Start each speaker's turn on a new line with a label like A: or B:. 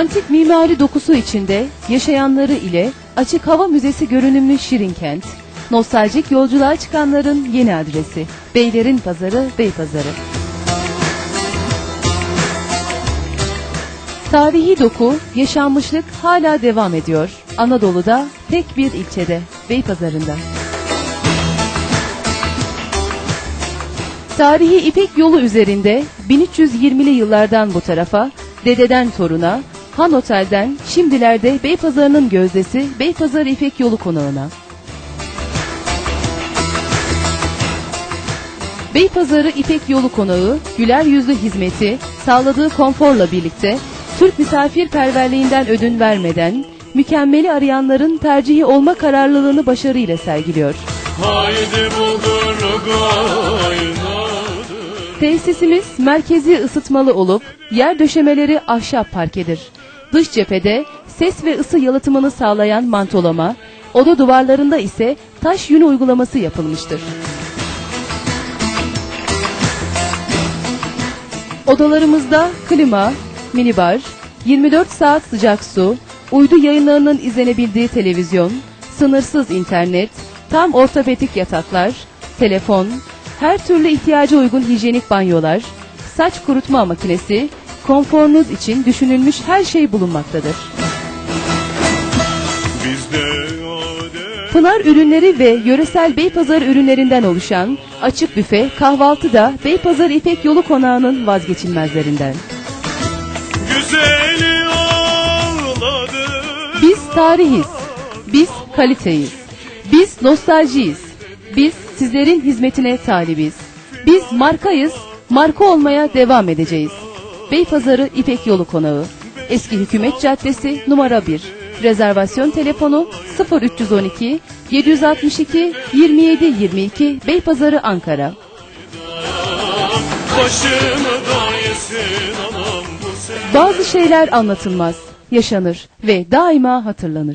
A: Antik mimari dokusu içinde yaşayanları ile açık hava müzesi görünümlü Şirinkent, nostaljik yolculuğa çıkanların yeni adresi. Beylerin Pazarı, Beypazarı. Tarihi doku, yaşanmışlık hala devam ediyor. Anadolu'da tek bir ilçede, Beypazarı'nda. Tarihi İpek yolu üzerinde 1320'li yıllardan bu tarafa, dededen toruna, Han Otel'den şimdilerde Beypazarı'nın gözdesi Beypazarı İpek yolu konağına. Beypazarı İpek Yolu Konağı, güler yüzlü hizmeti, sağladığı konforla birlikte Türk misafirperverliğinden ödün vermeden, mükemmeli arayanların tercihi olma kararlılığını başarıyla sergiliyor.
B: Haydi bulgur
A: Tesisimiz merkezi ısıtmalı olup yer döşemeleri ahşap parkedir. Dış cephede ses ve ısı yalıtımını sağlayan mantolama, oda duvarlarında ise taş yün uygulaması yapılmıştır. Odalarımızda klima, minibar, 24 saat sıcak su, uydu yayınlarının izlenebildiği televizyon, sınırsız internet, tam ortopedik yataklar, telefon, her türlü ihtiyaca uygun hijyenik banyolar, saç kurutma makinesi, konforunuz için düşünülmüş her şey bulunmaktadır. Pınar ürünleri ve yöresel Beypazarı ürünlerinden oluşan açık büfe kahvaltı da Beypazarı İpek Yolu Konağı'nın vazgeçilmezlerinden. Biz tarihiz. Biz kaliteyiz. Biz nostaljiyiz. Biz sizlerin hizmetine talibiz. Biz markayız. Marka olmaya devam edeceğiz. Beypazarı İpek Yolu Konağı. Eski Hükümet Caddesi numara 1. Rezervasyon telefonu 0312 762 27 22 Beypazarı Ankara. Bazı şeyler anlatılmaz, yaşanır ve daima hatırlanır.